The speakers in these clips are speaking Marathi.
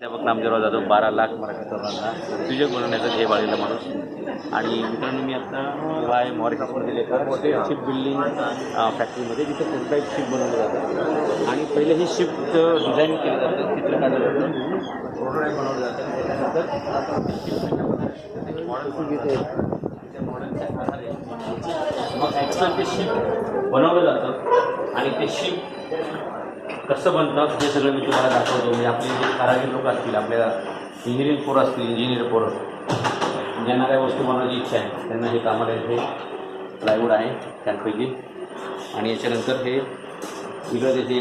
प्राध्यापक नामदेवराव जाधव बारा लाख मराठी तरुणांना उद्योजक बनवण्याचा ध्येय बाळगलेला माणूस. आणि मित्रांनो मी आता वाय मॉरिशसमधील एका शिप बिल्डिंग फॅक्टरीमध्ये जिथे प्रोटोटाईप शिप बनवलं जातं. आणि पहिले हे शिफ्ट डिझाईन केलं जातं चित्र काढलं जातं प्रोटोटाईप बनवलं जातं. त्याच्यानंतर मॉडेल घेते मग ॲक्च्युअल ते शिप बनवलं जातं. आणि ते शिप कसं बनतं हे सगळं मी तुम्हाला दाखवतो. म्हणजे आपले जे कारागीर लोक असतील आपल्या इंजिनिअरिंग पोरं असतील इंजिनियर पोरं ज्यांना काही वस्तू बनवायची इच्छा आहे त्यांना हे कामाला हे प्लायवूड आहे त्यापैकी. आणि याच्यानंतर हे इकडं त्याचे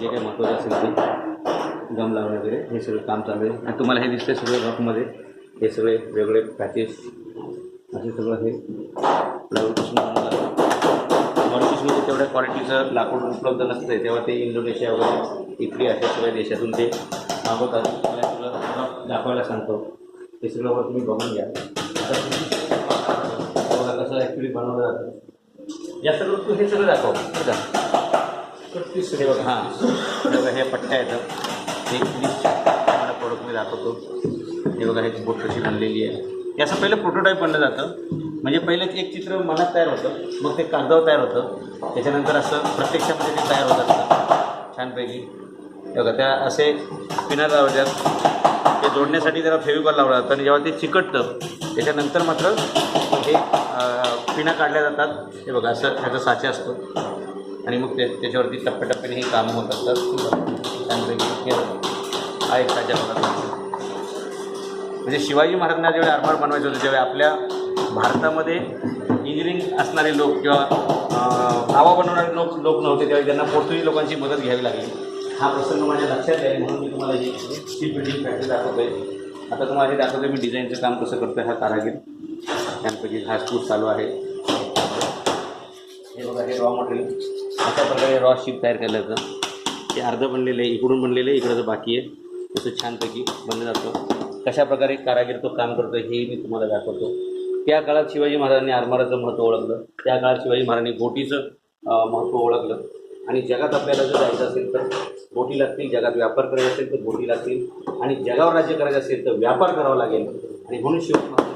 जे काही महत्त्वाचं असेल ते गम लावणे वगैरे हे सगळं काम चालू आहे. आणि तुम्हाला हे दिसते सगळं रफमध्ये हे सगळे वेगळे पॅचेस असे सगळं हे प्लायवूडपासून क्वालिटीचं लाकूड उपलब्ध नसते तेव्हा ते इंडोनेशिया वगैरे इटली अशा सगळ्या देशातून ते मागवतात. मला सगळं दाखवायला सांगतो. ते सगळं तुम्ही बघून घ्या. कसं ॲक्च्युली बनवलं जातं. जास्त करून तू हे सगळं दाखव. बघा. हे बघा हां. हे बघा हे पट्ट्या येतं हे तुम्हाला प्रोडक्ट मी दाखवतो. हे बघा हे बोट कशी बनलेली आहे. असं पहिलं प्रोटोटाईप बनलं जातं. म्हणजे पहिलं एक चित्र मनात तयार होतं. मग ते कागदावर तयार होतं. त्याच्यानंतर असं प्रत्यक्षामध्ये ते तयार होत असतं. छानपैकी. बघा त्या असे पिना लावल्यात. ते जोडण्यासाठी त्याला फेविकॉल लावला जातं आणि जेव्हा ते चिकटतं त्याच्यानंतर मात्र हे पिना काढल्या जातात. हे बघा असं ह्याचा साचा असतो. आणि मग ते त्याच्यावरती टप्प्याटप्प्याने हे कामं होत असतात. छानपैकी. हा एक साचा म्हणजे शिवाजी महाराजांना ज्यावेळी आरमार बनवायचं होतं त्यावेळी आपल्या भारतामध्ये इंजिनिअरिंग असणारे लोक किंवा गावा बनवणारे लोक लोक नव्हते त्यावेळी त्यांना पोर्तुगीज लोकांची मदत घ्यावी लागली. हा प्रसंग माझ्या लक्षात आहे म्हणून मी तुम्हाला ही ही बिल्डिंग फॅक्टरी दाखवतोय. आता तुम्हाला हे दाखवतोय मी डिझाईनचं काम कसं करतो हा कारागीर. त्यांपैकी हा स्कूट चालू आहे. हे बघा हे रॉ मटेरियल अशा प्रकारे रॉ शीप तयार केलं जातं. ते अर्धं बनलेलं आहे इकडून बनलेलं आहे इकडं बाकी आहे. तसं छानपैकी बनलं जातं. कशा प्रकारे कारागीर तो काम करतो हे मी तुम्हाला दाखवतो. त्या काळात शिवाजी महाराजांनी आरमाराचं महत्त्व ओळखलं. त्या काळात शिवाजी महाराजांनी बोटीचं महत्त्व ओळखलं. आणि जगात आपल्याला जर जायचं असेल तर बोटी लागतील जगात व्यापार करायचा असेल तर बोटी लागतील. आणि जगावर राज्य करायचं असेल तर व्यापार करावा लागेल. आणि म्हणून शिव महाराज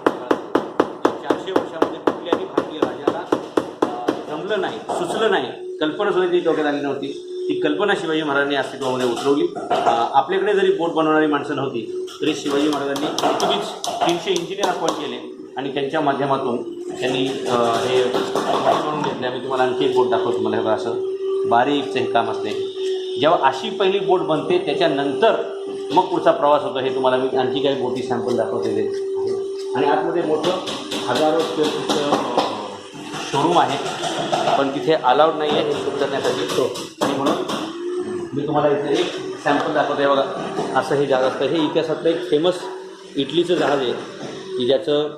चारशे वर्षामध्ये कुठल्याही भारतीय राजाला जमलं नाही सुचलं नाही कल्पना सुद्धा ती डोक्यात आली नव्हती. ती कल्पना शिवाजी महाराजांनी अस्तित्वामध्ये उतरवली. आपल्याकडे जरी बोट बनवणारी माणसं नव्हती तरी शिवाजी महाराजांनी पोर्तुगीज तीनशे इंजिनियर अपॉइंट केले. आणि त्यांच्या माध्यमातून त्यांनी हे करून घेतलं मी तुम्हाला आणखी एक बोट दाखवतो तुम्हाला हे बघा असं बारीकचं हे काम असते. जेव्हा अशी पहिली बोट बनते त्याच्यानंतर मग पुढचा प्रवास होतो. हे तुम्हाला मी आणखी काही बोटी सॅम्पल दाखवते ते आणि आतमध्ये मोठं हजारो स्क्वेअर फूटचं शोरूम आहे. पण तिथे अलाउड नाही आहे हे शूट करण्यासाठी. तो आणि म्हणून मी तुम्हाला इथे एक सॅम्पल दाखवतो आहे बघा असं हे जहाज असतं. हे इतिहासातलं एक फेमस इटलीचं जहाज आहे. की ज्याचं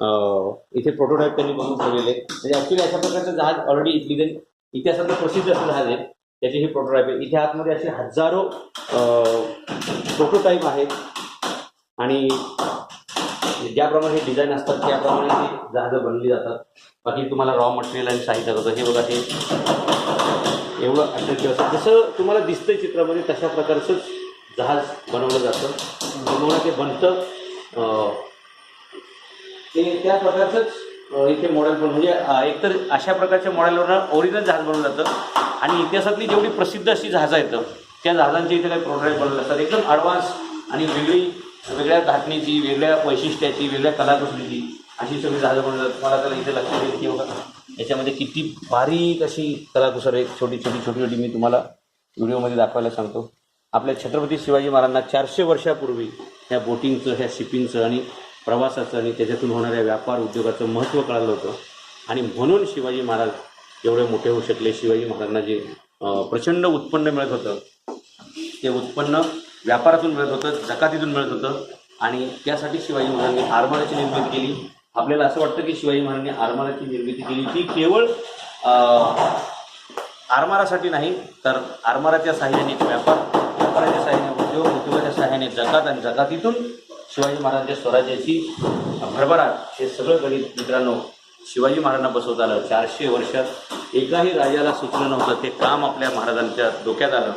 इथे प्रोटोटाईप त्यांनी बनवून ठेवलेले. म्हणजे ॲक्च्युली अशा प्रकारचं जहाज ऑलरेडी इटली इतिहासातलं प्रसिद्ध असं जहाज आहे त्याची ही प्रोटोटाईप आहे. इथे आतमध्ये असे हजारो प्रोटोटाईप आहेत. आणि ज्याप्रमाणे हे डिझाईन असतात त्याप्रमाणे ही जहाजं बनली जातात. बाकी तुम्हाला रॉ मटेरियल आणि साहित्य होतं हे बघा हे एवढं अट्रॅक्टिव्ह असतं. जसं तुम्हाला दिसतंय चित्रामध्ये तशा प्रकारचंच जहाज बनवलं जातं. बनवणं ते बनतं. ते त्या प्रकारचंच इथे मॉडेल पण म्हणजे एकतर अशा प्रकारच्या मॉडेलवर ओरिजिनल जहाज बनवलं जातं. आणि इतिहासातली जेवढी प्रसिद्ध अशी जहाजं आहेत त्या जहाजांचे इथे काही प्रोटोटाईप बनवले असतात. एकदम ॲडव्हान्स आणि वेगळी वेगळ्या धाटणीची वेगळ्या वैशिष्ट्याची वेगळ्या कलाकुसरीची अशी सगळी जहाजं बनवली जातात. मला त्याला इथे लक्षात येईल की बघा याच्यामध्ये किती बारीक अशी कलाकुसर आहे छोटी छोटी छोटी छोटी मी तुम्हाला व्हिडिओमध्ये दाखवायला सांगतो. आपल्या छत्रपती शिवाजी महाराजांना चारशे वर्षापूर्वी ह्या बोटिंगचं ह्या शिपिंगचं आणि प्रवासाचं आणि त्याच्यातून होणाऱ्या व्यापार उद्योगाचं महत्त्व कळालं होतं. आणि म्हणून शिवाजी महाराज एवढे मोठे होऊ शकले. शिवाजी महाराजांना जे प्रचंड उत्पन्न मिळत होतं ते उत्पन्न व्यापारातून मिळत होतं जकातीतून मिळत होतं. आणि त्यासाठी शिवाजी महाराजांनी आरमाराची निर्मिती केली. आपल्याला असं वाटतं की शिवाजी महाराजांनी आरमाराची निर्मिती केली ती केवळ आरमारासाठी नाही तर आरमाराच्या साह्याने व्यापार व्यापाराच्या साह्याने उद्योग उद्योगाच्या साह्याने जगात आणि जकातीतून शिवाजी महाराजांच्या स्वराज्याची भरभराट हे सगळं गणित मित्रांनो शिवाजी महाराजांना बसवत आलं. चारशे वर्षात एकाही राजाला सुचलं नव्हतं ते काम आपल्या महाराजांच्या डोक्यात आलं.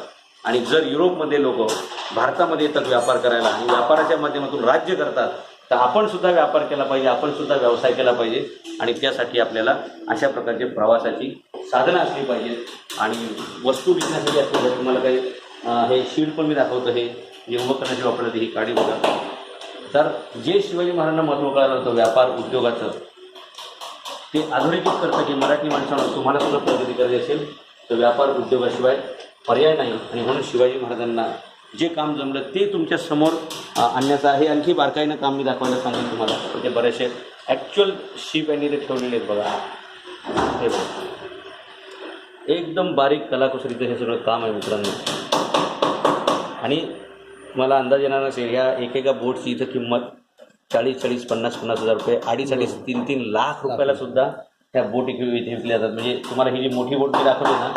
आणि जर युरोपमध्ये लोक भारतामध्ये येतात व्यापार करायला आणि व्यापाराच्या माध्यमातून राज्य करतात तर आपण सुद्धा व्यापार केला पाहिजे आपण सुद्धा व्यवसाय केला पाहिजे. आणि त्यासाठी आपल्याला अशा प्रकारचे प्रवासाची साधनं असली पाहिजेत. आणि वस्तू विकण्यासाठी असली तुम्हाला काही हे शीड पण मी दाखवतो हे. जे उपकरणाची वापरली ही काडी बघा. तर जे शिवाजी महाराजांना महत्त्व कळालं होतं व्यापार उद्योगाचं ते अधोरेखित करतं की मराठी माणसानं तुम्हाला सुद्धा प्रगती करायची असेल तर व्यापार उद्योगाशिवाय पर्याय नाही. आणि म्हणून शिवाजी महाराजांना जे काम जमलं ते तुमच्यासमोर आणण्याचं आहे. आणखी बारकाईनं काम मी दाखवायला सांगेन तुम्हाला. म्हणजे बरेचसे ॲक्च्युअल शिप यांनी ते ठेवलेले आहेत बघा. हे बघा. एकदम बारीक कलाकुसरीचं हे सगळं काम आहे मित्रांनो. आणि मला अंदाज येणार नसेल. या एकेका बोटची इथं किंमत चाळीस चाळीस पन्नास पन्नास हजार रुपये. अडीच अडीच तीन तीन लाख रुपयाला सुद्धा ह्या बोट इथे विकल्या जातात. म्हणजे तुम्हाला ही जी मोठी बोट मी दाखवली ना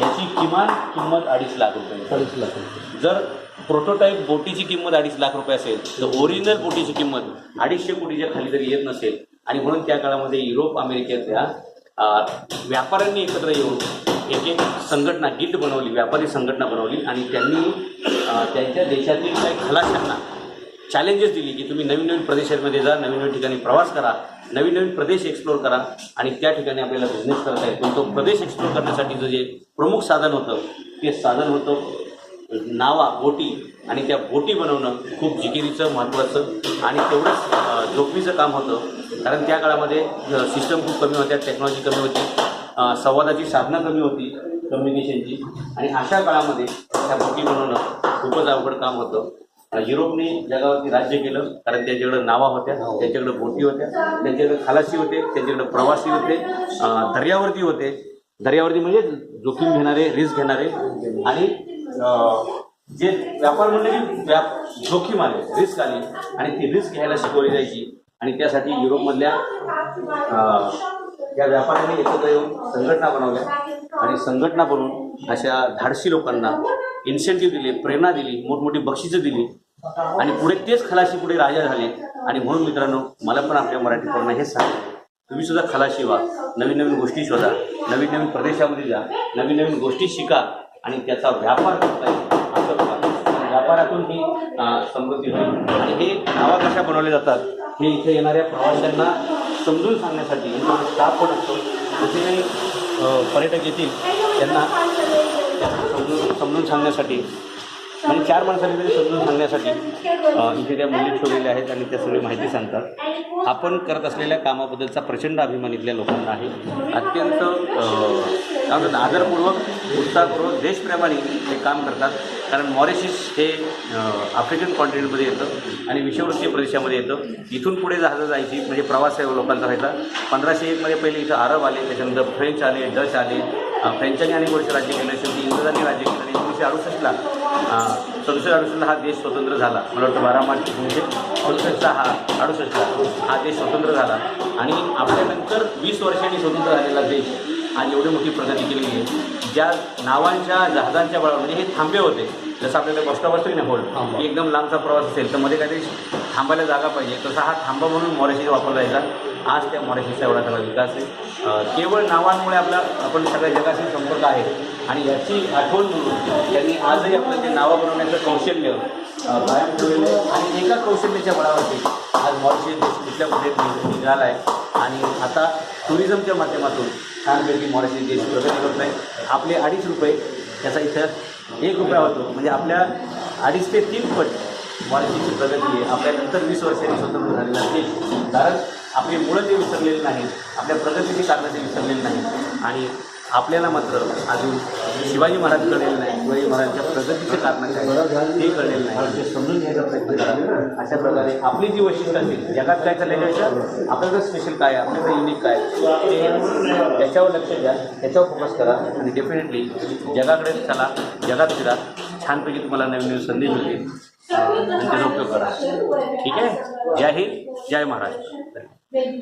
याची किमान किंमत अडीच लाख रुपये. अडीच लाख रुपये. जर प्रोटोटाईप बोटीची किंमत अडीच लाख रुपये असेल तर ओरिजिनल बोटीची किंमत अडीचशे कोटीच्या खाली जरी येत नसेल आणि म्हणून त्या काळामध्ये युरोप अमेरिकेतल्या व्यापाऱ्यांनी एकत्र येऊन याची एक संघटना गिल्ड बनवली व्यापारी संघटना बनवली आणि त्यांनी त्यांच्या देशातील काही खलाशांना चॅलेंजेस दिली की तुम्ही नवीन नवीन प्रदेशांमध्ये जा नवीन नवीन ठिकाणी प्रवास करा नवीन नवीन प्रदेश एक्सप्लोर करा आणि त्या ठिकाणी आपल्याला बिझनेस करता येईल. पण तो प्रदेश एक्सप्लोर करण्यासाठीचं जे प्रमुख साधन होतं ते साधन होतं नावा बोटी आणि त्या बोटी बनवणं खूप जिकिरीचं महत्त्वाचं आणि तेवढंच जोखमीचं काम होतं. कारण त्या काळामध्ये सिस्टम खूप कमी होत्या टेक्नॉलॉजी कमी होती. संवादाची साधनं कमी होती कम्युनिकेशनची आणि अशा काळामध्ये त्या बोटी बनवणं खूपच अवघड काम होतं. युरोपने जगावरती राज्य केलं कारण त्यांच्याकडे नावा होत्या त्यांच्याकडे बोटी होत्या त्यांच्याकडे खलासी होते त्यांच्याकडे प्रवासी होते दर्यावरती होते. दर्यावरती म्हणजे जोखीम घेणारे रिस्क घेणारे. आणि जे व्यापार म्हणले की व्याप जोखीम आले रिस्क आली आणि ती रिस्क घ्यायला शिकवली जायची. आणि त्यासाठी युरोपमधल्या या व्यापाऱ्यांनी एकत्र येऊन संघटना बनवल्या. आणि संघटना बनवून अशा धाडसी लोकांना इन्सेंटिव्ह दिले प्रेरणा दिली मोठमोठी बक्षिसं दिली. आणि पुढे तेच खलाशी पुढे राजा झाले. आणि म्हणून मित्रांनो मला पण आपल्या मराठी पोरांना हेच सांगायचं तुम्ही सुद्धा खलाशी व्हा. नवीन नवीन गोष्टी शोधा. नवीन नवीन प्रदेशामध्ये जा. नवीन नवीन गोष्टी शिका. आणि त्याचा व्यापार करता येईल. असं बघा व्यापारातून ही समृद्धी होईल. आणि हे नावा कशा बनवले जातात. हे इथे येणाऱ्या प्रवाशांना समजून सांगण्यासाठी यांच्याकडे स्टाफ पण असतो जसे जे पर्यटक येतील त्यांना समजून समजून सांगण्यासाठी म्हणजे चार माणसांनी तरी समजून सांगण्यासाठी इथे त्या मुली ठेवलेल्या आहेत आणि त्या सगळी माहिती सांगतात. आपण करत असलेल्या कामाबद्दलचा प्रचंड अभिमान इथल्या लोकांना आहे. अत्यंत आदरपूर्वक उत्साहपूर्वक देशप्रेमाने हे काम करतात. कारण मॉरिशिस हे आफ्रिकन कॉन्टिनेंटमध्ये येतं आणि विषववृत्तीय प्रदेशामध्ये येतं. इथून पुढे जहाजं जायची म्हणजे प्रवास आहे लोकांचा व्हायचा. पंधराशे एकमध्ये पहिले इथं अरब आले त्याच्यानंतर फ्रेंच आले डच आले. फ्रेंचांनी आणि वर्ष राज्य केलं शेवटी इंग्रजांनी राज्य केलं. आणि एकोणीसशे अडुसष्टला सदुसष्ट अडुसष्टला हा देश स्वतंत्र झाला. मला वाटतं बारा मार्च एकोणीसशे अडुसष्टचा हा अडुसष्टला हा देश स्वतंत्र झाला. आणि आपल्यानंतर वीस वर्षांनी स्वतंत्र झालेला देश आज एवढी मोठी प्रगती केलेली आहे. ज्या नावांच्या जहाजांच्या बळावर म्हणजे हे थांबे होते. जसं आपल्याकडे बस स्टॉप असतो ना होल थांबा. की एकदम लांबचा प्रवास असेल तर मध्ये काहीतरी थांबायला जागा पाहिजे. तसा हा थांबा म्हणून मॉरेशीस वापरला जायचा आज त्या मॉरेशीसचा एवढा सगळा विकास आहे. केवळ नावांमुळे आपला आपण सगळ्या जगाशी संपर्क आहे. आणि याची आठवण म्हणून त्यांनी आजही आपलं जे नावं बनवण्याचं कौशल्य कायम ठेवलेलं आहे. आणि एका कौशल्याच्या बळावरती आज मॉरिशस देश कुठल्या कुठे निघाला आहे आणि आता टुरिझमच्या माध्यमातून छानपैकी मॉरिशस देश प्रगती करत आहे आपले अडीच रुपये त्याचा इथं एक रुपया होतो. म्हणजे आपल्या अडीच ते तीन पट वार्षिकची प्रगती आहे. आपल्या नंतर वीस वर्षांनी स्वतंत्र झालेलं देश कारण आपली मुळं ते विसरलेली नाहीत. आपल्या प्रगतीची कारणं ते विसरलेली नाहीत. आणि आपल्याला मात्र अजून शिवाजी महाराज कळलेले नाही शिवाजी महाराजांच्या प्रगतीचे कारण काय ते कळलेलं नाही. ते समजून घ्यायचा प्रयत्न करा अशा प्रकारे आपली जी वैशिष्ट्य असेल जगात काय चाललेलं आहे आपल्याकडे स्पेशल काय आहे? आपल्याकडे युनिक काय आहे, ते त्याच्यावर लक्ष द्या त्याच्यावर फोकस करा आणि डेफिनेटली जगाकडे चला जगात फिरा. छानपैकी तुम्हाला नवीन नवीन संधी मिळतील. आणि त्याचा उपयोग करा. ठीक आहे? जय हिंद जय महाराष्ट्र. नाही.